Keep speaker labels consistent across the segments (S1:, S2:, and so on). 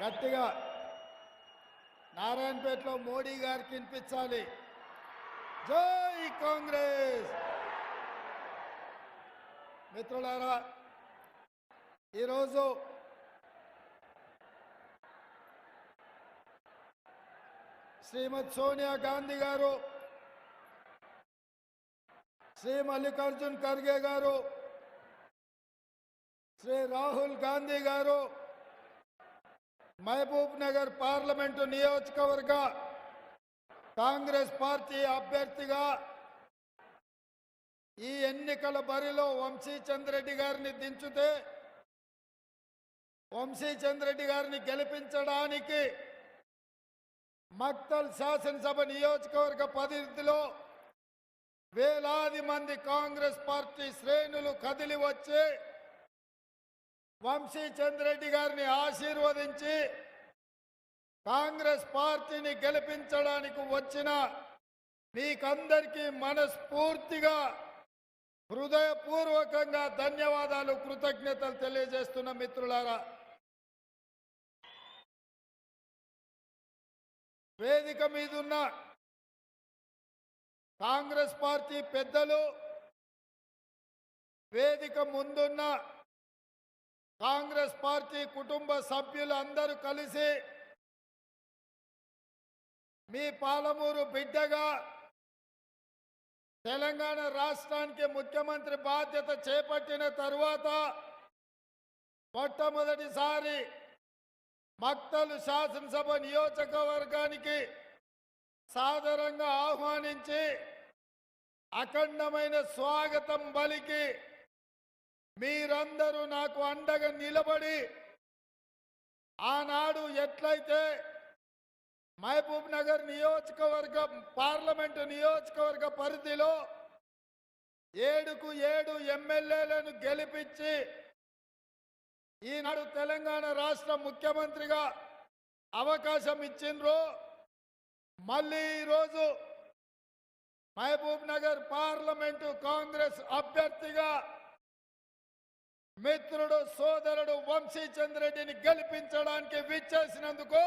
S1: గట్టిగా నారాయణపేటలో మోడీ గారికి వినిపించాలి. జై కాంగ్రెస్! మిత్రులారా ఈరోజు శ్రీమతి సోనియా గాంధీ గారు శ్రీ మల్లికార్జున్ ఖర్గే గారు శ్రీ రాహుల్ గాంధీ గారు మహబూబ్ నగర్ పార్లమెంటు నియోజకవర్గ కాంగ్రెస్ పార్టీ అభ్యర్థిగా ఈ ఎన్నికల బరిలో వంశీ చంద్రెడ్డి గారిని దించితే వంశీ చంద్రెడ్డి గారిని గెలిపించడానికి మక్తల్ శాసనసభ నియోజకవర్గ పరిధిలో వేలాది మంది కాంగ్రెస్ పార్టీ శ్రేణులు కదిలి వచ్చి వంశీ చంద్రెడ్డి గారిని ఆశీర్వదించి కాంగ్రెస్ పార్టీని గెలిపించడానికి వచ్చిన మీకందరికీ మనస్ఫూర్తిగా హృదయపూర్వకంగా ధన్యవాదాలు కృతజ్ఞతలు తెలియజేస్తున్న మిత్రులారా. వేదిక మీదున్న కాంగ్రెస్ పార్టీ పెద్దలు వేదిక ముందున్న కాంగ్రెస్ పార్టీ కుటుంబ సభ్యులు అందరూ కలిసి మీ పాలమూరు బిడ్డగా తెలంగాణ రాష్ట్రానికి ముఖ్యమంత్రి బాధ్యత చేపట్టిన తరువాత మొట్టమొదటిసారి మక్తలు శాసనసభ నియోజకవర్గానికి సాదరంగా ఆహ్వానించి అఖండమైన స్వాగతం బలికి మీరందరూ నాకు అండగా నిలబడి ఆనాడు ఎట్లయితే మహబూబ్ నగర్ నియోజకవర్గం పార్లమెంటు నియోజకవర్గ పరిధిలో ఏడుకు ఏడు ఎమ్మెల్యేలను గెలిపించి ఈనాడు తెలంగాణ రాష్ట్ర ముఖ్యమంత్రిగా అవకాశం ఇచ్చిండ్రు. మళ్ళీ ఈరోజు మహబూబ్ నగర్ పార్లమెంటు కాంగ్రెస్ అభ్యర్థిగా మిత్రుడు సోదరుడు వంశీ చంద్రెడ్డిని గెలిపించడానికి విచ్చేసినందుకు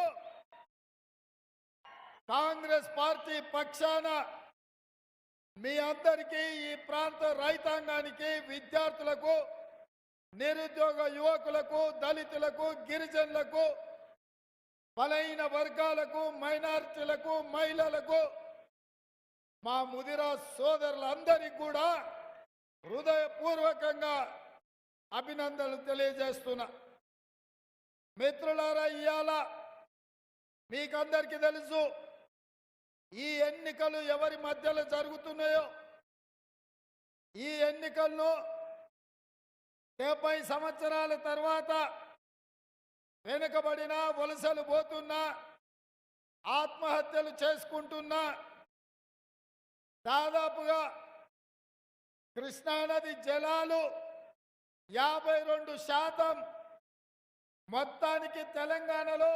S1: కాంగ్రెస్ పార్టీ పక్షాన మీ అందరికీ ఈ ప్రాంత రైతాంగానికి విద్యార్థులకు నిరుద్యోగ యువకులకు దళితులకు గిరిజనులకు బలైన వర్గాలకు మైనారిటీలకు మహిళలకు మా ముదిరా సోదరులందరికీ కూడా హృదయపూర్వకంగా అభినందనలు తెలియజేస్తున్నా. మిత్రులారా ఇవాళ మీకందరికీ తెలుసు ఈ ఎన్నికలు ఎవరి మధ్యలో జరుగుతున్నాయో ఈ ఎన్నికలను డెబ్బై సంవత్సరాల తర్వాత వెనుకబడిన వలసలు పోతున్నా ఆత్మహత్యలు చేసుకుంటున్నా దాదాపుగా కృష్ణానది జలాలు యాభై రెండు శాతం మొత్తానికి తెలంగాణలో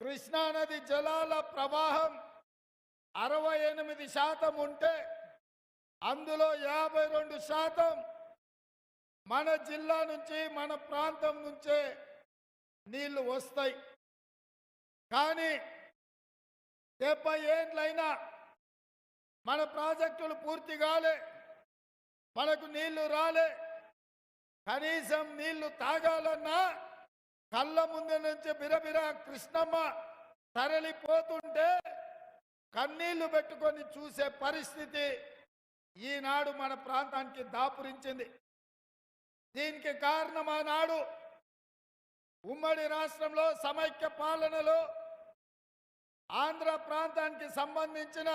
S1: కృష్ణానది జలాల ప్రవాహం అరవై ఎనిమిది శాతం ఉంటే అందులో యాభై రెండు శాతం మన జిల్లా నుంచి మన ప్రాంతం నుంచే నీళ్ళు వస్తాయి. కానీ డెబ్బై ఏండ్లైనా మన ప్రాజెక్టులు పూర్తి కాలే మనకు నీళ్ళు రాలే కనీసం నీళ్ళు తాగాలన్నా కళ్ళ ముందు నుంచి బిరబిర కృష్ణమ్మ తరలిపోతుంటే కన్నీళ్ళు పెట్టుకొని చూసే పరిస్థితి ఈనాడు మన ప్రాంతానికి దాపురించింది. దీనికి కారణం ఆనాడు ఉమ్మడి రాష్ట్రంలో సమైక్య పాలనలో ఆంధ్ర ప్రాంతానికి సంబంధించిన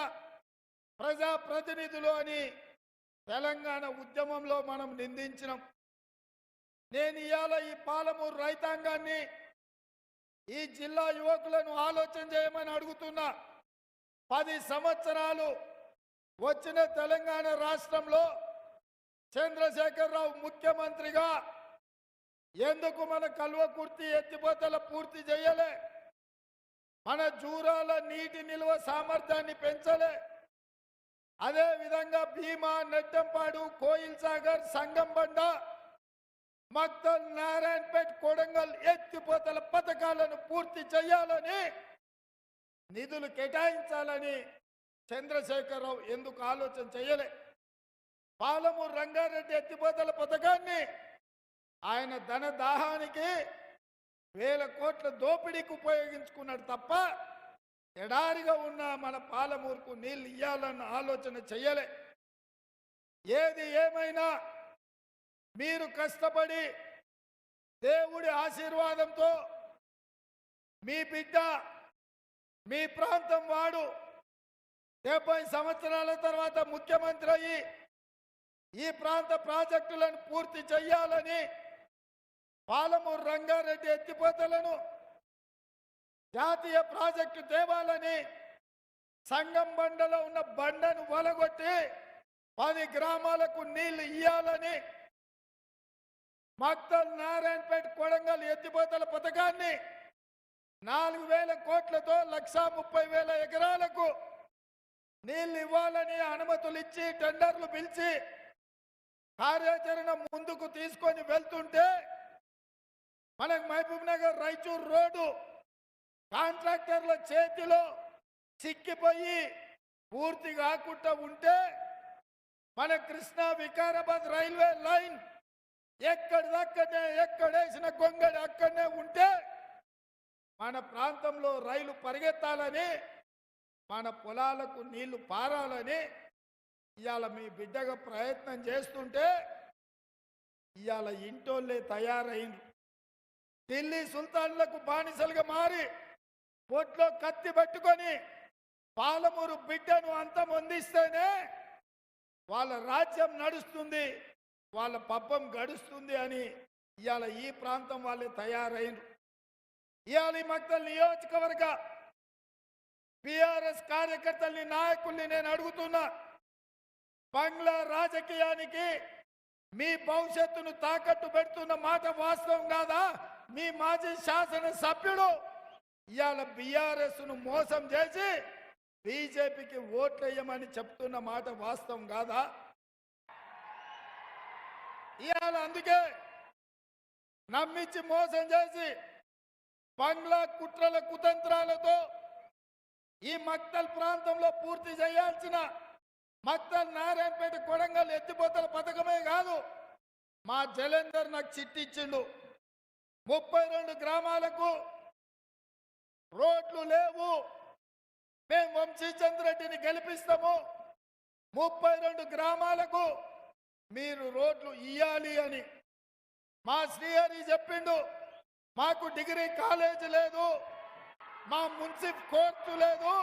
S1: ప్రజాప్రతినిధులు అని తెలంగాణ ఉద్యమంలో మనం నిందించినాం. నేను ఇవాళ ఈ పాలమూరు రైతాంగాన్ని ఈ జిల్లా యువకులను ఆలోచన చేయమని అడుగుతున్నా. పది సంవత్సరాలు వచ్చిన తెలంగాణ రాష్ట్రంలో చంద్రశేఖరరావు ముఖ్యమంత్రిగా ఎందుకు మన కల్వకుర్తి ఎత్తిపోతల పూర్తి చేయలే? మన జూరాల నీటి నిల్వ సామర్థ్యాన్ని పెంచలే? అదే విధంగా భీమా నెట్టంపాడు కోయిల్ సాగర్ సంగంబండ మక్తల్ నారాయణపేట్ కొడంగల్ ఎత్తిపోతల పథకాలను పూర్తి చేయాలని నిధులు కేటాయించాలని చంద్రశేఖరరావు ఎందుకు ఆలోచన చేయలే? పాలమూరు రంగారెడ్డి ఎత్తిపోతల పథకాన్ని ఆయన ధన దాహానికి వేల కోట్ల దోపిడీకి ఉపయోగించుకున్నాడు తప్ప ఎడారిగా ఉన్న మన పాలమూరుకు నీళ్ళు ఇయ్యాలన్న ఆలోచన చెయ్యలే ఏది ఏమైనా మీరు కష్టపడి దేవుడి ఆశీర్వాదంతో మీ బిడ్డ మీ ప్రాంతం వాడు. డెబ్బై సంవత్సరాల తర్వాత ముఖ్యమంత్రి అయ్యి ఈ ప్రాంత ప్రాజెక్టులను పూర్తి చేయాలని పాలమూరు రంగారెడ్డి ఎత్తిపోతలను జాతీయ ప్రాజెక్టు తేవాలని సంగం బండలో ఉన్న బండను వలగొట్టి పది గ్రామాలకు నీళ్ళు ఇయ్యాలని మక్తల్ నారాయణపేట కొడంగల్ ఎత్తిపోతల పథకాన్ని నాలుగు వేల కోట్లతో లక్షా ముప్పై వేల ఎకరాలకు నీళ్ళు ఇవ్వాలని అనుమతులు ఇచ్చి టెండర్లు పిలిచి కార్యాచరణ ముందుకు తీసుకొని వెళ్తుంటే మనకు మహబూబ్ నగర్ రాయచూర్ రోడ్డు కాంట్రాక్టర్ల చేతిలో చిక్కిపోయి పూర్తి కాకుండా ఉంటే మన కృష్ణా వికారాబాద్ రైల్వే లైన్ ఎక్కడిదక్కడనే ఎక్కడేసిన గొంగడి అక్కడనే ఉంటే మన ప్రాంతంలో రైలు పరిగెత్తాలని మన పొలాలకు నీళ్ళు పారాలని ఇవాళ మీ బిడ్డగా ప్రయత్నం చేస్తుంటే ఇవాళ ఇంటోళ్ళే తయారైంది ఢిల్లీ సుల్తాన్లకు బానిసలుగా మారి బొట్లో కత్తి పట్టుకొని పాలమూరు బిడ్డను అంతమొందిస్తేనే వాళ్ళ రాజ్యం నడుస్తుంది. వాళ్ళ పబ్బం గడుస్తుంది అని ఇవాళ ఈ ప్రాంతం వాళ్ళే తయారైన ఇవాళ ఈ మక్తల్ నియోజకవర్గ పిఆర్ఎస్ కార్యకర్తల్ని నాయకుల్ని నేను అడుగుతున్నా బంగ్లా రాజకీయానికి మీ భవిష్యత్తును తాకట్టు పెడుతున్న మాట వాస్తవం కాదా? మీ మాజీ శాసన సభ్యుడు ఇవాళ బీఆర్ఎస్ను మోసం చేసి బీజేపీకి ఓట్లేయమని చెప్తున్న మాట వాస్తవం కాదా? ఇవాళ అందుకే. నమ్మించి మోసం చేసి బంగ్లా కుట్రల కుతంత్రాలతో ఈ మక్తల్ ప్రాంతంలో పూర్తి చేయాల్సిన మక్తల్ నారాయణపేట కొడంగల్ ఎత్తిపోతల పథకమే కాదు మా జలేందర్ నాకు చిట్టిచ్చిండు. ముప్పై రెండు గ్రామాలకు రోడ్లు లేవు. మేము వంశీచంద్ర రెడ్డిని గెలిపిస్తాము. ముప్పై రెండు గ్రామాలకు మీరు రోడ్లు ఇయ్యాలి అని. మా శ్రీహరి చెప్పిండు మాకు డిగ్రీ కాలేజ్ లేదు మా మున్సిప్ కోర్టు లేదు.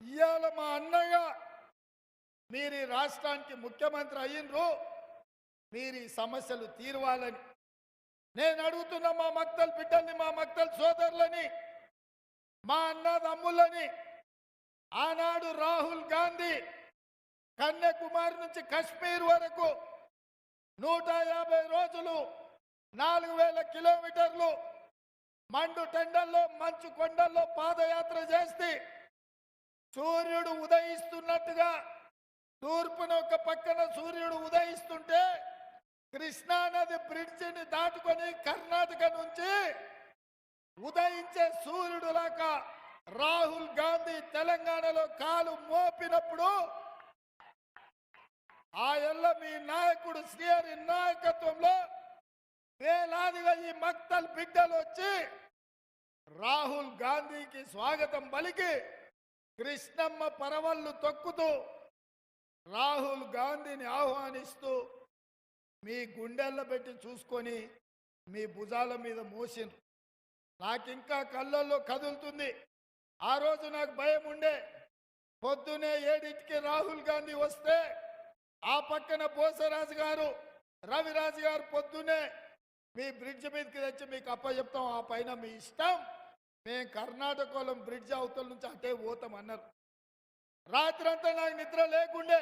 S1: ఇవాళ మా అన్నయ్య మీరు ఈ రాష్ట్రానికి ముఖ్యమంత్రి అయ్యిండ్రు మీరు ఈ సమస్యలు తీరవాలని. నేను అడుగుతున్న మా మక్తల బిడ్డల్ని మా మక్తల సోదరులని మా అన్నదమ్ములని ఆనాడు రాహుల్ గాంధీ కన్యాకుమారి నుంచి కశ్మీర్ వరకు నూట యాభై రోజులు నాలుగు వేల కిలోమీటర్లు మండు టెండల్లో మంచు కొండల్లో పాదయాత్ర చేస్తే సూర్యుడు ఉదయిస్తున్నట్టుగా తూర్పున ఒక పక్కన సూర్యుడు ఉదయిస్తుంటే కృష్ణానది బ్రిడ్జిని దాటుకొని కర్ణాటక నుంచి ఉదయించే సూర్యుడు లాగా రాహుల్ గాంధీ తెలంగాణలో కాలు మోపినప్పుడు ఆ ఎల్ల మీ నాయకుడు శ్రీహరి నాయకత్వంలో వేలాదిగా ఈ మక్తల్ బిడ్డలు వచ్చి రాహుల్ గాంధీకి స్వాగతం పలికి కృష్ణమ్మ పరవళ్ళు తొక్కుతూ రాహుల్ గాంధీని ఆహ్వానిస్తూ మీ గుండెల్లో పెట్టి చూసుకొని మీ భుజాల మీద మోసిండ్రు. నాకింకా కళ్ళల్లో కదులుతుంది. ఆ రోజు నాకు భయం ఉండే. పొద్దునే ఏడింటికి రాహుల్ గాంధీ వస్తే ఆ పక్కన పోసరాజు గారు రవిరాజు గారు పొద్దునే మీ బ్రిడ్జ్ మీదకి తెచ్చి మీకు అప్ప చెప్తాం ఆ పైన మీ ఇష్టం. మేము కర్ణాటకలో బ్రిడ్జ్ అవతల నుంచి అటే పోతాం అన్నారు. రాత్రంతా నాకు నిద్ర లేకుండే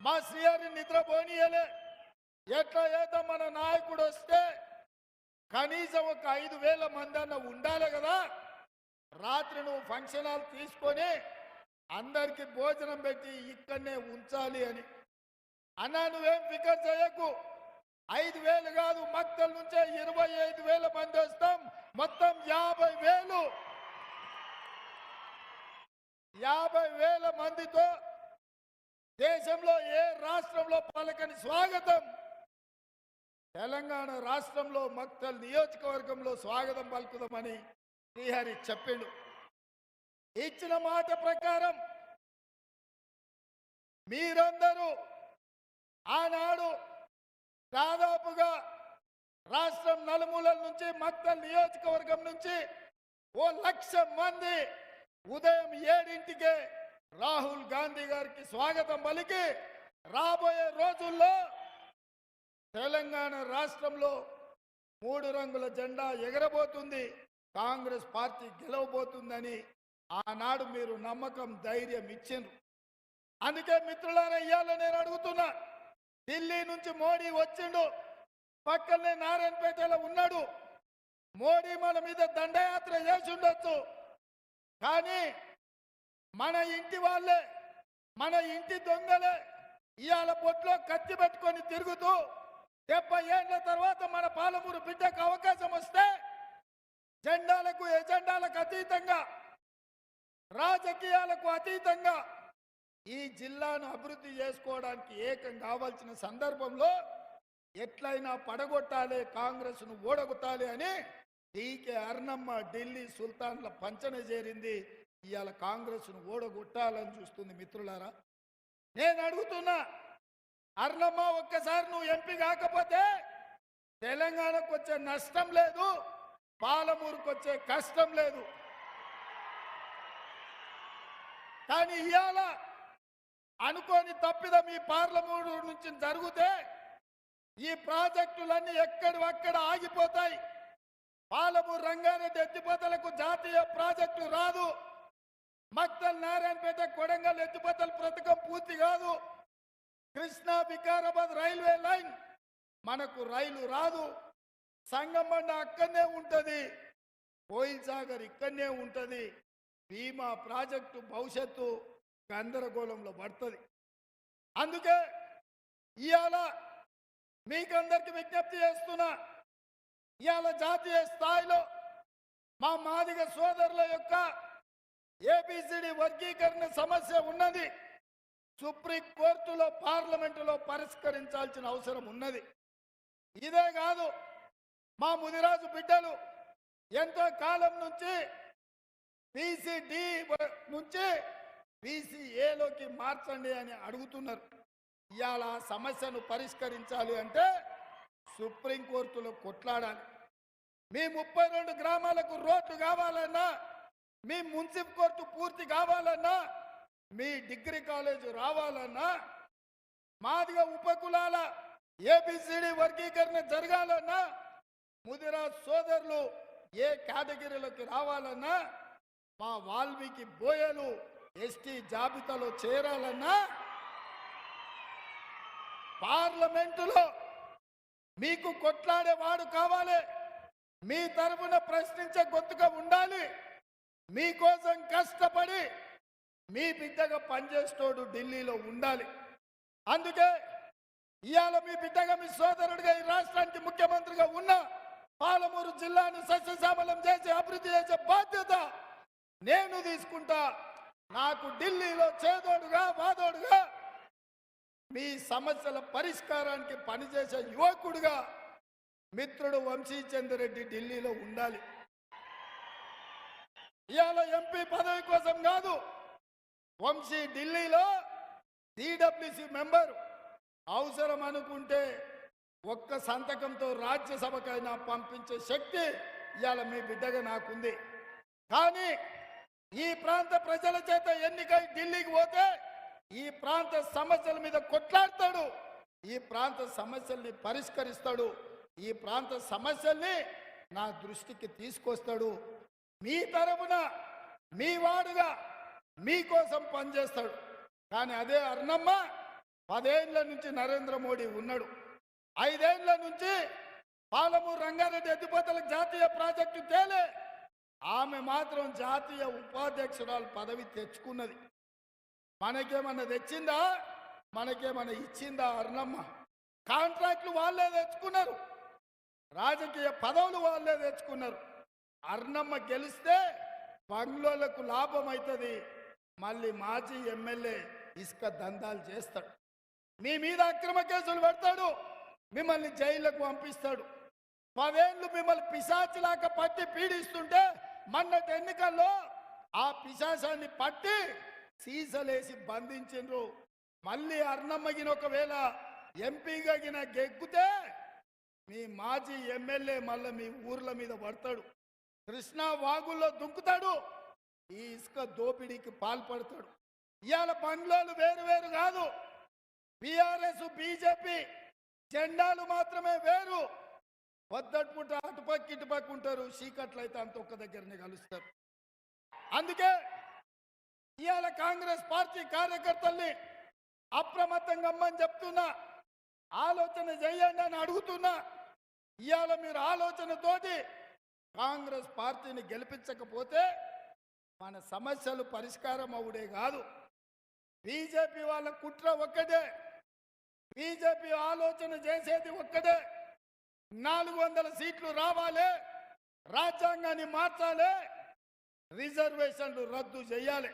S1: మా శ్రీహరి నిద్ర పోనీయలే. ఎట్లా ఏదో మన నాయకుడు వస్తే కనీసం ఒక ఐదు వేల మంది అన్న ఉండాలి కదా. రాత్రి నువ్వు ఫంక్షన్ హాల్ తీసుకొని అందరికి భోజనం పెట్టి ఇక్కడనే ఉంచాలి అని అన్నా నువ్వేం ఫికర్ చేయకు. ఐదు వేలు కాదు మక్తల్ నుంచే ఇరవై ఐదు వేల మంది వస్తాం. మొత్తం యాభై వేలు. యాభై వేల మందితో దేశంలో ఏ రాష్ట్రంలో పలకని స్వాగతం? తెలంగాణ రాష్ట్రంలో మక్తల్ నియోజకవర్గంలో స్వాగతం పలుకుదామని శ్రీహరి చెప్పిండు. ఇచ్చిన మాట ప్రకారం మీరందరూ ఆనాడు దాదాపుగా రాష్ట్రం నలుమూలల నుంచి మక్తల్ నియోజకవర్గం నుంచి ఓ లక్ష మంది ఉదయం ఏడింటికే రాహుల్ గాంధీ గారికి స్వాగతం పలికి రాబోయే రోజుల్లో తెలంగాణ రాష్ట్రంలో మూడు రంగుల జెండా ఎగరబోతుంది. కాంగ్రెస్ పార్టీ గెలవబోతుందని ఆనాడు మీరు నమ్మకం ధైర్యం ఇచ్చిండ్రు. అందుకే మిత్రులారా ఇయ్యాలని నేను అడుగుతున్నా ఢిల్లీ నుంచి మోడీ వచ్చిండు. పక్కనే నారాయణపేటలో ఉన్నాడు. మోడీ మన మీద దండయాత్ర చేసి ఉండొచ్చు. కానీ మన ఇంటి వాళ్ళే మన ఇంటి దొంగలే ఇవాళ బొట్లో కత్తి పెట్టుకొని తిరుగుతూ డెబ్బై ఏళ్ళ తర్వాత మన పాలమూరు బిడ్డకు అవకాశం వస్తే జెండాలకు ఎజెండాలకు అతీతంగా రాజకీయాలకు అతీతంగా ఈ జిల్లాను అభివృద్ధి చేసుకోవడానికి ఏకం కావాల్సిన సందర్భంలో ఎట్లయినా పడగొట్టాలి కాంగ్రెస్ను ఓడగొట్టాలి అని డీకే అర్ణమ్మ ఢిల్లీ సుల్తాన్ల పంచన చేరింది. ఇవాళ కాంగ్రెస్ను ఓడగొట్టాలని చూస్తుంది మిత్రులారా. నేను అడుగుతున్నా అర్ణమ్మ ఒక్కసారి నువ్వు ఎంపీ కాకపోతే తెలంగాణకు వచ్చే నష్టం లేదు పాలమూరుకు వచ్చే కష్టం లేదు. కానీ ఇవాళ అనుకోని తప్పిదం ఈ పార్లమెంటు నుంచి జరిగితే ఈ ప్రాజెక్టులన్నీ ఎక్కడి అక్కడ ఆగిపోతాయి. పాలమూరు రంగారెడ్డి ఎత్తిపోతలకు జాతీయ ప్రాజెక్టు రాదు. మక్తల్ నారాయణపేట కొడంగల్ ఎత్తిపోతల పథకం పూర్తి కాదు. కృష్ణా వికారాబాద్ రైల్వే లైన్ మనకు రైలు రాదు. సంగమండ అక్కడనే ఉంటుంది. కోయిల్ సాగర్ ఇక్కడనే ఉంటుంది. భీమా ప్రాజెక్టు భవిష్యత్తు గందరగోళంలో పడుతుంది. అందుకే ఇవాళ మీకందరికి విజ్ఞప్తి చేస్తున్నా ఇవాళ జాతీయ స్థాయిలో మా మాదిగ సోదరుల యొక్క ఏబిసిడి వర్గీకరణ సమస్య ఉన్నది. సుప్రీం కోర్టులో పార్లమెంటులో పరిష్కరించాల్సిన అవసరం ఉన్నది. ఇదే కాదు మా ముదిరాజు బిడ్డలు ఎంతో కాలం నుంచి బీసీడీ నుంచి బీసీఏలోకి మార్చండి అని అడుగుతున్నారు. ఇవాళ సమస్యను పరిష్కరించాలి అంటే సుప్రీంకోర్టులో కొట్లాడాలి. మీ ముప్పై రెండు గ్రామాలకు రోడ్లు కావాలన్నా మీ మున్సిపల్ కోర్టు పూర్తి కావాలన్నా మీ డిగ్రీ కాలేజ్ రావాలన్నా మాదిగా ఉపకులాల ఏబిసిడి వర్గీకరణ జరగాలన్నా ముదిరా సోదరులు ఏ కేటగిరీలోకి రావాలన్నా మా వాల్మీకి బోయలు ఎస్టీ జాబితాలో చేరాలన్నా పార్లమెంటులో మీకు కొట్లాడేవాడు కావాలి. మీ తరఫున ప్రశ్నించే గొంతుగా ఉండాలి. మీకోసం కష్టపడి మీ బిడ్డగా పనిచేస్తోడు ఢిల్లీలో ఉండాలి. అందుకే ఇవాళ మీ బిడ్డగా మీ సోదరుడిగా ఈ రాష్ట్రానికి ముఖ్యమంత్రిగా ఉన్న పాలమూరు జిల్లాను సస్యశ్యామలం చేసి అభివృద్ధి చేసే బాధ్యత నేను తీసుకుంటా. నాకు ఢిల్లీలో చేదోడుగా వాదోడుగా మీ సమస్యల పరిష్కారానికి పనిచేసే యువకుడుగా మిత్రుడు వంశీచంద్రెడ్డి ఢిల్లీలో ఉండాలి. ఇవాళ ఎంపీ పదవి కోసం కాదు వంశీ ఢిల్లీలో సిడబ్ల్యూసి మెంబర్. అవసరం అనుకుంటే ఒక్క సంతకంతో రాజ్యసభకైనా పంపించే శక్తి ఇవాళ మీ బిడ్డగా నాకుంది. కానీ ఈ ప్రాంత ప్రజల చేత ఎన్నికై ఢిల్లీకి పోతే ఈ ప్రాంత సమస్యల మీద కొట్లాడతాడు. ఈ ప్రాంత సమస్యల్ని పరిష్కరిస్తాడు. ఈ ప్రాంత సమస్యల్ని నా దృష్టికి తీసుకొస్తాడు. మీ తరపున మీ వాడుగా మీకోసం పనిచేస్తాడు. కానీ అదే అర్ణమ్మ పదేళ్ళ నుంచి నరేంద్ర మోడీ ఉన్నాడు. ఐదేళ్ళ నుంచి పాలమూరు రంగారెడ్డి ఎత్తిపోతలకు జాతీయ ప్రాజెక్టు తేలే. ఆమె మాత్రం జాతీయ ఉపాధ్యక్షురాలు పదవి తెచ్చుకున్నది. మనకేమన్నా తెచ్చిందా? మనకేమైనా ఇచ్చిందా అర్ణమ్మ? కాంట్రాక్ట్లు వాళ్ళే తెచ్చుకున్నారు. రాజకీయ పదవులు వాళ్ళే తెచ్చుకున్నారు. అర్ణమ్మ గెలిస్తే బంగ్లోలకు లాభం అవుతుంది మళ్ళీ మాజీ ఎమ్మెల్యే ఇసుక దందాలు చేస్తాడు. మీ మీద అక్రమ కేసులు పెడతాడు. మిమ్మల్ని జైళ్ళకు పంపిస్తాడు. పదేళ్ళు మిమ్మల్ని పిశాచిలాక పట్టి పీడిస్తుంటే మొన్నటి ఎన్నికల్లో ఆ పిశాసాన్ని పట్టి సీసలేసి బంధించిండ్రు. మళ్ళీ అర్ణమ్మగిన ఒకవేళ ఎంపీగా గిన గెగ్గుతే మీ మాజీ ఎమ్మెల్యే మళ్ళీ మీ ఊర్ల మీద పడతాడు. కృష్ణా వాగుల్లో దుంకుతాడు. ఈ ఇసుక దోపిడీకి పాల్పడతాడు. ఇవాళ బంగ్లాలు వేరు వేరు కాదు. బీఆర్ఎస్ బీజేపీ జెండాలు మాత్రమే వేరు. పొద్దట్పుట అటుపక్క ఇటుపక్క ఉంటారు. చీకట్లు అయితే అంత ఒక్క దగ్గరనే కలుస్తారు. అందుకే ఇవాళ కాంగ్రెస్ పార్టీ కార్యకర్తల్ని అప్రమత్తంగా అమ్మని చెప్తున్నా. ఆలోచన చేయండి అని అడుగుతున్నా. ఇవాళ మీరు ఆలోచనతోటి కాంగ్రెస్ పార్టీని గెలిపించకపోతే మన సమస్యలు పరిష్కారం అవుడే కాదు. బీజేపీ వాళ్ళ కుట్ర ఒక్కటే. బీజేపీ ఆలోచన చేసేది ఒక్కటే. నాలుగు వందల సీట్లు రావాలి రాజ్యాంగాన్ని మార్చాలి రిజర్వేషన్లు రద్దు చేయాలి.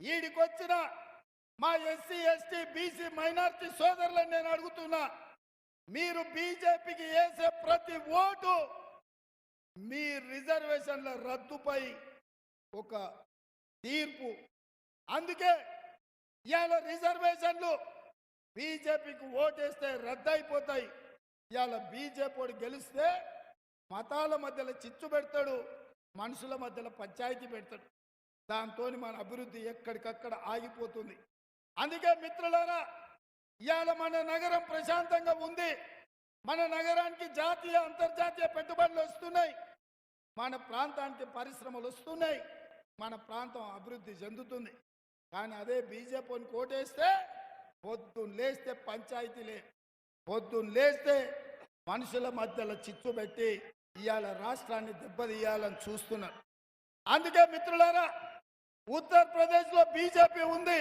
S1: ఈడికొచ్చిన మా ఎస్సీ ఎస్టీ బీసీ మైనార్టీ సోదరులను నేను అడుగుతున్నా మీరు బీజేపీకి వేసే ప్రతి ఓటు మీ రిజర్వేషన్ల రద్దుపై ఒక తీర్పు. అందుకే ఇవాళ రిజర్వేషన్లు బీజేపీకి ఓటేస్తే రద్దయిపోతాయి. ఇవాళ బీజేపీ గెలిస్తే మతాల మధ్యలో చిచ్చు పెడతాడు మనుషుల మధ్యలో పంచాయతీ పెడతాడు. దాంతో మన అభివృద్ధి ఎక్కడికక్కడ ఆగిపోతుంది. అందుకే మిత్రులారా ఇవాళ మన నగరం ప్రశాంతంగా ఉంది. మన నగరానికి జాతీయ అంతర్జాతీయ పెట్టుబడులు వస్తున్నాయి. మన ప్రాంతానికి పరిశ్రమలు వస్తున్నాయి. మన ప్రాంతం అభివృద్ధి చెందుతుంది. కానీ అదే బీజేపీని కోటేస్తే పొద్దున్న లేస్తే పంచాయతీలే. పొద్దున్న లేస్తే మనుషుల మధ్యలో చిచ్చు పెట్టి ఇవాళ రాష్ట్రాన్ని దెబ్బతీయాలని చూస్తున్నారు. అందుకే మిత్రులారా ఉత్తరప్రదేశ్లో బీజేపీ ఉంది.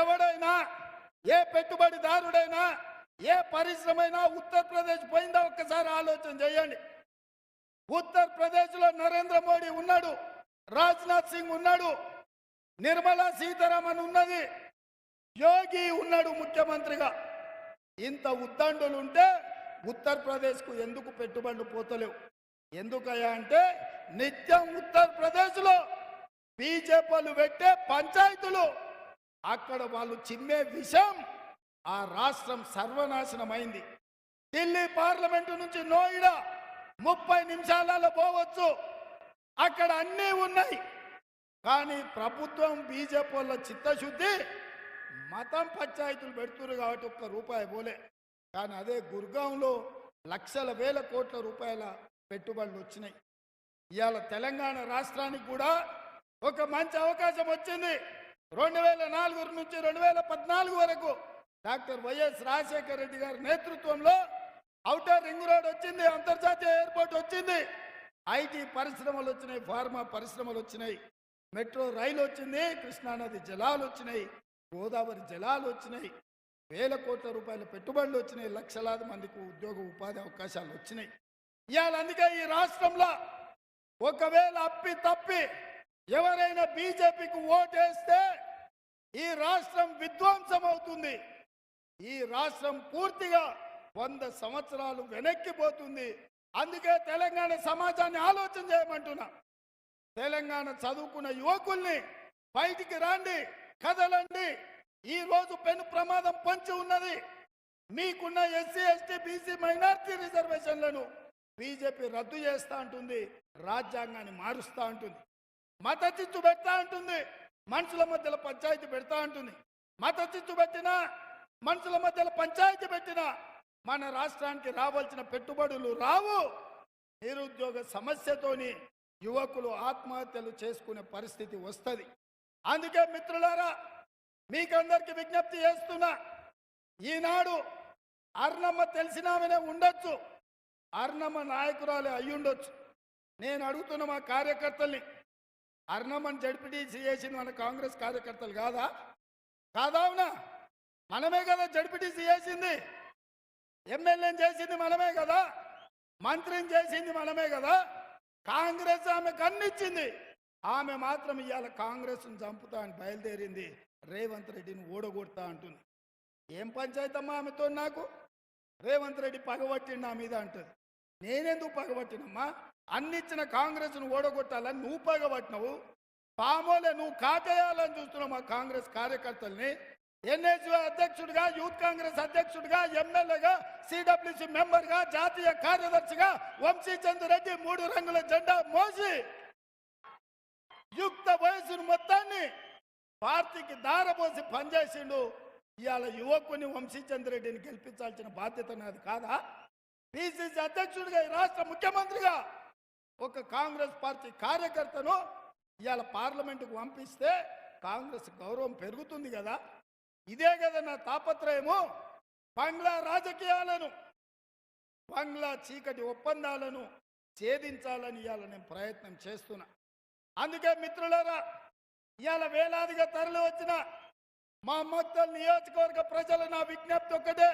S1: ఎవడైనా ఏ పెట్టుబడిదారుడైనా ఏ పరిశ్రమైనా ఉత్తరప్రదేశ్ పోయిందా ఒక్కసారి ఆలోచన చేయండి. ఉత్తరప్రదేశ్లో నరేంద్ర మోడీ ఉన్నాడు రాజ్నాథ్ సింగ్ ఉన్నాడు నిర్మలా సీతారామన్ ఉన్నది యోగి ఉన్నాడు ముఖ్యమంత్రిగా. ఇంత ఉద్దండులు ఉంటే ఉత్తరప్రదేశ్కు ఎందుకు పెట్టుబడులు పోతలేవు? ఎందుకయ్యా అంటే నిత్యం ఉత్తరప్రదేశ్లో బీజేపీలు పెట్టే పంచాయతీలు అక్కడ వాళ్ళు చిమ్మే విషయం ఆ రాష్ట్రం సర్వనాశనమైంది. ఢిల్లీ పార్లమెంటు నుంచి నోయిడా ముప్పై నిమిషాలలో పోవచ్చు. అక్కడ అన్నీ ఉన్నాయి. కానీ ప్రభుత్వం బీజేపీ వాళ్ళ చిత్తశుద్ధి మతం పంచాయతీలు పెడుతున్నారు కాబట్టి ఒక్క రూపాయి పోలే. కానీ అదే గుర్గాంలో లక్షల వేల కోట్ల రూపాయల పెట్టుబడులు వచ్చినాయి. ఇవాళ తెలంగాణ రాష్ట్రానికి కూడా ఒక మంచి అవకాశం వచ్చింది. రెండు వేల నాలుగు నుంచి రెండు వేల పద్నాలుగు వరకు డాక్టర్ వైఎస్ రాజశేఖర రెడ్డి గారి నేతృత్వంలో అవుటర్ రింగ్ రోడ్ వచ్చింది అంతర్జాతీయ ఎయిర్పోర్ట్ వచ్చింది. ఐటీ పరిశ్రమలు వచ్చినాయి ఫార్మా పరిశ్రమలు వచ్చినాయి. మెట్రో రైలు వచ్చింది కృష్ణానది జలాలు వచ్చినాయి. గోదావరి జలాలు వచ్చినాయి వేల కోట్ల రూపాయల పెట్టుబడులు వచ్చినాయి లక్షలాది మందికి ఉద్యోగ ఉపాధి అవకాశాలు వచ్చినాయి. ఇవాళ అందుకే ఈ రాష్ట్రంలో ఒకవేళ అప్పి తప్పి ఎవరైనా బీజేపీకి ఓటేస్తే ఈ రాష్ట్రం విధ్వంసం అవుతుంది ఈ రాష్ట్రం పూర్తిగా వంద సంవత్సరాలు వెనక్కిపోతుంది అందుకే తెలంగాణ సమాజాన్ని ఆలోచన చేయమంటున్నా. తెలంగాణ చదువుకున్న యువకుల్ని బయటికి రాండి. కదలండి. ఈ రోజు పెను ప్రమాదం పంచి ఉన్నది. మీకున్న ఎస్సీ ఎస్టీ బీసీ మైనార్టీ రిజర్వేషన్లను బీజేపీ రద్దు చేస్తా అంటుంది రాజ్యాంగాన్ని మారుస్తా అంటుంది. మత చిచ్చు పెడతా అంటుంది మనుషుల మధ్యలో పంచాయతీ పెడతా అంటుంది. మత చిచ్చు పెట్టినా మనుషుల మధ్యలో పంచాయతీ పెట్టినా మన రాష్ట్రానికి రావాల్సిన పెట్టుబడులు రావు. నిరుద్యోగ సమస్యతోని యువకులు ఆత్మహత్యలు చేసుకునే పరిస్థితి వస్తుంది. అందుకే మిత్రులారా మీకందరికి విజ్ఞప్తి చేస్తున్నా ఈనాడు అర్ణమ్మ తెలిసినామనే ఉండొచ్చు అర్ణమ్మ నాయకురాలే అయ్యుండొచ్చు. నేను అడుగుతున్న మా కార్యకర్తల్ని అర్ణమ్మని జడ్పీటీసీ చేసిన మన కాంగ్రెస్ కార్యకర్తలు కాదా? కాదావునా మనమే కదా జడ్పీటీసీ చేసింది. ఎమ్మెల్యేని చేసింది మనమే కదా మంత్రిని చేసింది మనమే కదా కాంగ్రెస్ ఆమె కన్నిచ్చింది ఆమె మాత్రం ఇవాళ కాంగ్రెస్ను చంపుతా అని బయలుదేరింది. రేవంత్ రెడ్డిని ఓడగొడతా అంటుంది. ఏం పంచాయతమ్మా ఆమెతో నాకు? రేవంత్ రెడ్డి పగబట్టిండు నా మీద అంటుంది. నేనెందుకు పగబట్టినమ్మా? అన్నిచ్చిన కాంగ్రెస్ను ఓడగొట్టాలని నువ్వు పగబట్టినవు. పామోలే నువ్వు కాటేయాలని చూస్తున్నావు మా కాంగ్రెస్ కార్యకర్తల్ని. ఎన్ఎస్యూ అధ్యక్షుడిగా యూత్ కాంగ్రెస్ అధ్యక్షుడిగా ఎమ్మెల్యేగా సిడబ్ల్యూసి మెంబర్గా జాతీయ కార్యదర్శిగా వంశీచంద్ర రెడ్డి మూడు రంగుల జెండా మోసి యుక్త వయసును మొత్తాన్ని పార్టీకి దారపోసి పనిచేసిండు ఇవాళ యువకుని వంశీచంద్ర రెడ్డిని గెలిపించాల్సిన బాధ్యత నాది కాదా? పిసిసి అధ్యక్షుడిగా ఈ రాష్ట్ర ముఖ్యమంత్రిగా ఒక కాంగ్రెస్ పార్టీ కార్యకర్తను ఇవాళ పార్లమెంటుకు పంపిస్తే కాంగ్రెస్ గౌరవం పెరుగుతుంది కదా? ఇదే కదా నా తాపత్రయము. బంగ్లా రాజకీయాలను బంగ్లా చీకటి ఒప్పందాలను ఛేదించాలని ఇవాళ నేను ప్రయత్నం చేస్తున్నా. అందుకే మిత్రులారా ఇవాళ వేలాదిగా తరలి వచ్చిన మా మొత్తం నియోజకవర్గ ప్రజలు నా విజ్ఞప్తి ఒక్కటే.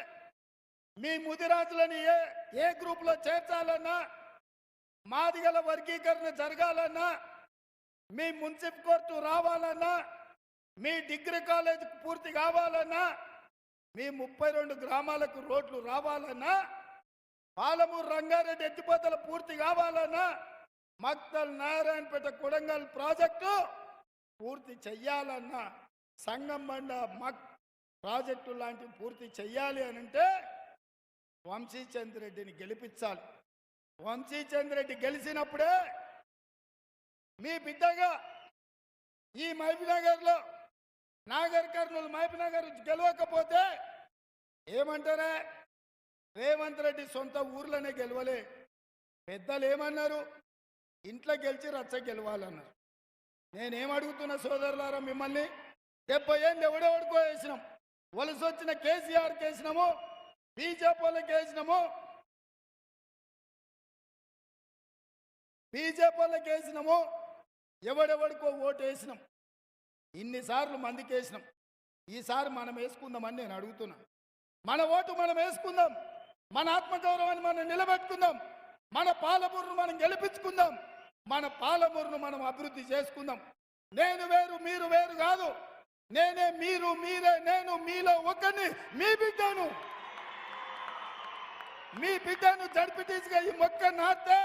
S1: మీ ముదిరాజులని ఏ ఏ గ్రూప్లో చేర్చాలన్నా మాదిగల వర్గీకరణ జరగాలన్నా మీ మున్సిపల్ కోర్టు రావాలన్నా మీ డిగ్రీ కాలేజ్ పూర్తి కావాలన్నా మీ ముప్పై రెండు గ్రామాలకు రోడ్లు రావాలన్నా పాలమూరు రంగారెడ్డి ఎత్తిపోతలు పూర్తి కావాలన్నా మక్తల్ నారాయణపేట కొడంగల్ ప్రాజెక్టు పూర్తి చెయ్యాలన్నా సంగం బండ మక్ ప్రాజెక్టు లాంటివి పూర్తి చెయ్యాలి అని అంటే వంశీచంద్రెడ్డిని గెలిపించాలి. వంశీచంద్రెడ్డి గెలిచినప్పుడే మీ బిడ్డగా ఈ మహబూబ్నగర్లో నాగర్ కర్నూలు మహబూబ్నగర్ గెలవకపోతే ఏమంటారా? రేవంత్ రెడ్డి సొంత ఊర్లోనే గెలవలే. పెద్దలు ఏమన్నారు? ఇంట్లో గెలిచి రచ్చ గెలవాలన్నారు. నేనేం అడుగుతున్నా సోదరులారా మిమ్మల్ని? డెబ్బై ఏళ్ళు ఎవడెవడికో వేసినాం. వలస వచ్చిన కేసీఆర్కి వేసినాము బీజేపీ వాళ్ళకి వేసినాము బీజేపీ వాళ్ళకి వేసినాము ఎవడెవడికో ఓటు వేసినాం. ఇన్నిసార్లు మందికి వేసినాం ఈసారి మనం వేసుకుందామని నేను అడుగుతున్నా. మన ఓటు మనం వేసుకుందాం. మన ఆత్మగౌరవాన్ని మనం నిలబెట్టుకుందాం. మన పాలమూరును మనం గెలిపించుకుందాం. మన పాలమూరును మనం అభివృద్ధి చేసుకుందాం. నేను వేరు మీరు వేరు కాదు. నేనే మీరు మీరే నేను మీలో ఒకరిని మీ బిడ్డను. మీ బిడ్డను జడ్పీటీస్గా ఈ మొక్క నాటితే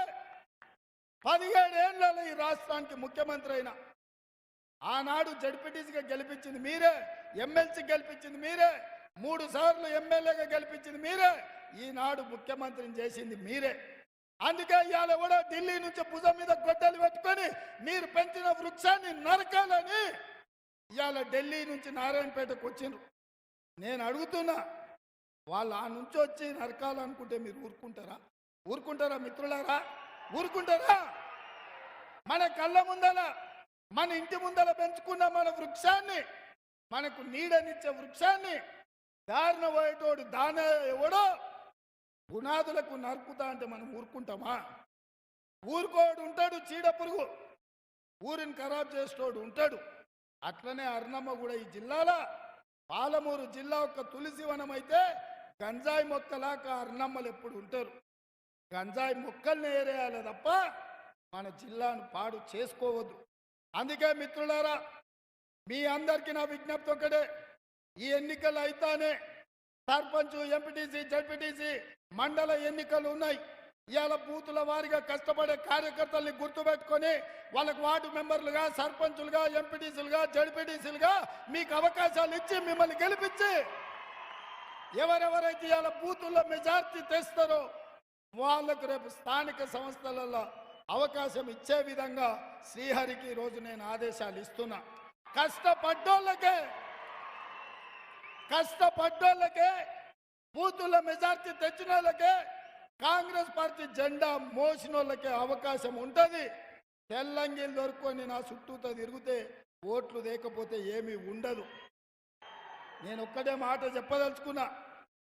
S1: పదిహేడు ఈ రాష్ట్రానికి ముఖ్యమంత్రి అయినా ఆనాడు జడ్పీటీసీగా గెలిపించింది మీరే ఎమ్మెల్సీ గెలిపించింది మీరే మూడు సార్లు ఎమ్మెల్యేగా గెలిపించింది మీరే ఈనాడు ముఖ్యమంత్రిని చేసింది మీరే. అందుకే ఇవాళ కూడా ఢిల్లీ నుంచి భుజం మీద గొడ్డలు పెట్టుకొని మీరు పెంచిన వృక్షాన్ని నరకాలని ఇవాళ ఢిల్లీ నుంచి నారాయణపేటకు వచ్చిండ్రు. నేను అడుగుతున్నా వాళ్ళు ఆ నుంచి వచ్చి నరకాలనుకుంటే మీరు ఊరుకుంటారా? ఊరుకుంటారా మిత్రులారా? ఊరుకుంటారా? మన కళ్ళ ముందల మన ఇంటి ముందల పెంచుకున్న మన వృక్షాన్ని మనకు నీడనిచ్చే వృక్షాన్ని దారిన పోయేటోడు దాన ఎవడో? పునాదులకు నరుకుతా అంటే మనం ఊరుకుంటామా? ఊరుకోడు ఉంటాడు చీడ పురుగు. ఊరిని ఖరాబ్ చేసేటోడు ఉంటాడు. అట్లనే అర్ణమ్మ కూడా ఈ జిల్లాలో పాలమూరు జిల్లా ఒక తులసివనం అయితే గంజాయి మొక్కలాగా అర్ణమ్మలు ఎప్పుడు ఉంటారు. గంజాయి మొక్కల్ని ఏరేయాలి తప్ప మన జిల్లాను పాడు చేసుకోవద్దు. అందుకే మిత్రులారా మీ అందరికీ నా విజ్ఞప్తి ఒక్కడే ఈ ఎన్నికలు అయితేనే సర్పంచ్ ఎంపీటీసీ జడ్పీటీసీ మండల ఎన్నికలు ఉన్నాయి. ఇవాళ బూతుల వారిగా కష్టపడే కార్యకర్తల్ని గుర్తుపెట్టుకొని వాళ్ళకు వార్డు మెంబర్లుగా సర్పంచులుగా ఎంపీటీసీలుగా జడ్పీటీసీలుగా మీకు అవకాశాలు ఇచ్చి మిమ్మల్ని గెలిపించి ఎవరెవరైతే ఇవాళ బూతుల్లో మెజార్టీ తెస్తారో వాళ్ళకు రేపు స్థానిక సంస్థలలో అవకాశం ఇచ్చే విధంగా శ్రీహరికి రోజు నేను ఆదేశాలు ఇస్తున్నా. కష్టపడ్డోళ్ళకే కష్టపడ్డోళ్ళకే బూతుల మెజార్టీ తెచ్చిన వాళ్ళకే కాంగ్రెస్ పార్టీ జెండా మోసిన వాళ్ళకే అవకాశం ఉంటుంది. తెల్లంగిలు దొరుకుని నా చుట్టూతో తిరిగితే ఓట్లు లేకపోతే ఏమీ ఉండదు. నేను ఒక్కటే మాట చెప్పదలుచుకున్నా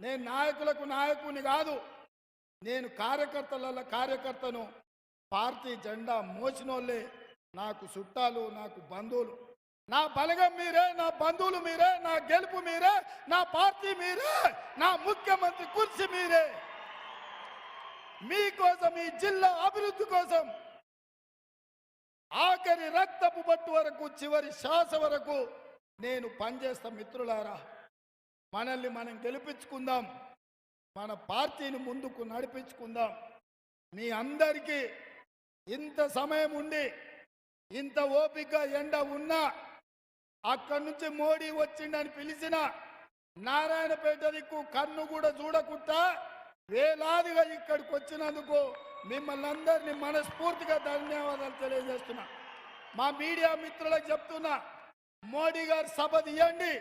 S1: నేను నాయకులకు నాయకుని కాదు నేను కార్యకర్తల కార్యకర్తను. పార్టీ జెండా మోసినోళ్ళే నాకు చుట్టాలు నాకు బంధువులు. నా బలగం మీరే నా బంధువులు మీరే నా గెలుపు మీరే నా పార్టీ మీరే నా ముఖ్యమంత్రి కుర్చీ మీరే. మీకోసం ఈ జిల్లా అభివృద్ధి కోసం ఆఖరి రక్తపు బట్టు వరకు చివరి శ్వాస వరకు నేను పనిచేస్తా మిత్రులారా. మనల్ని మనం గెలిపించుకుందాం. మన పార్టీని ముందుకు నడిపించుకుందాం. మీ అందరికీ ఇంత సమయం ఉండి ఇంత ఓపిక ఎండ ఉన్నా అక్కడి నుంచి మోడీ వచ్చిండని పిలిచిన నారాయణపేట దిక్కు కన్ను కూడా చూడకుండా వేలాదిగా ఇక్కడికి వచ్చినందుకు మిమ్మల్ని అందరినీ మనస్ఫూర్తిగా ధన్యవాదాలు తెలియజేస్తున్నా. మా మీడియా మిత్రులకు చెప్తున్నా మోడీ గారు సభ తీయండి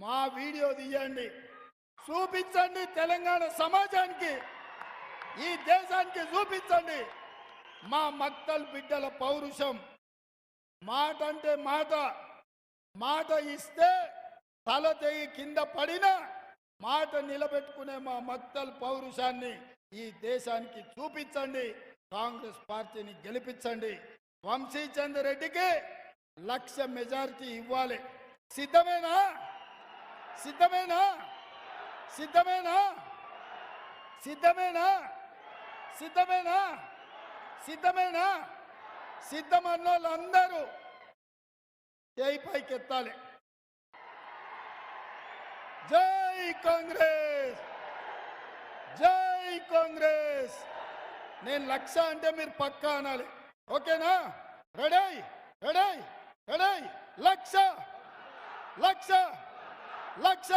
S1: మా వీడియో తీయండి చూపించండి తెలంగాణ సమాజానికి ఈ దేశానికి చూపించండి. మా మక్తల్ బిడ్డల పౌరుషం మాట అంటే మాట. మాట ఇస్తే తల తెగి కింద పడిన మాట నిలబెట్టుకునే మా మత్తల్ పౌరుషాన్ని ఈ దేశానికి చూపించండి. కాంగ్రెస్ పార్టీని గెలిపించండి. వంశీచంద్ర రెడ్డికి లక్ష మెజారిటీ ఇవ్వాలి. సిద్ధమేనా? సిద్ధమేనా? సిద్ధమేనా? సిద్ధమేనా? సిద్ధమేనా? సిద్ధమేనా? సిద్ధమన్నోళ్ళందరూ చేయి పైకి పైకెత్తాలి. జై కాంగ్రెస్! జై కాంగ్రెస్! నేను లక్ష అంటే మీరు పక్కా అనాలి. ఓకేనా? రెడీ? రెడీ? రెడీ? లక్ష! లక్ష! లక్ష!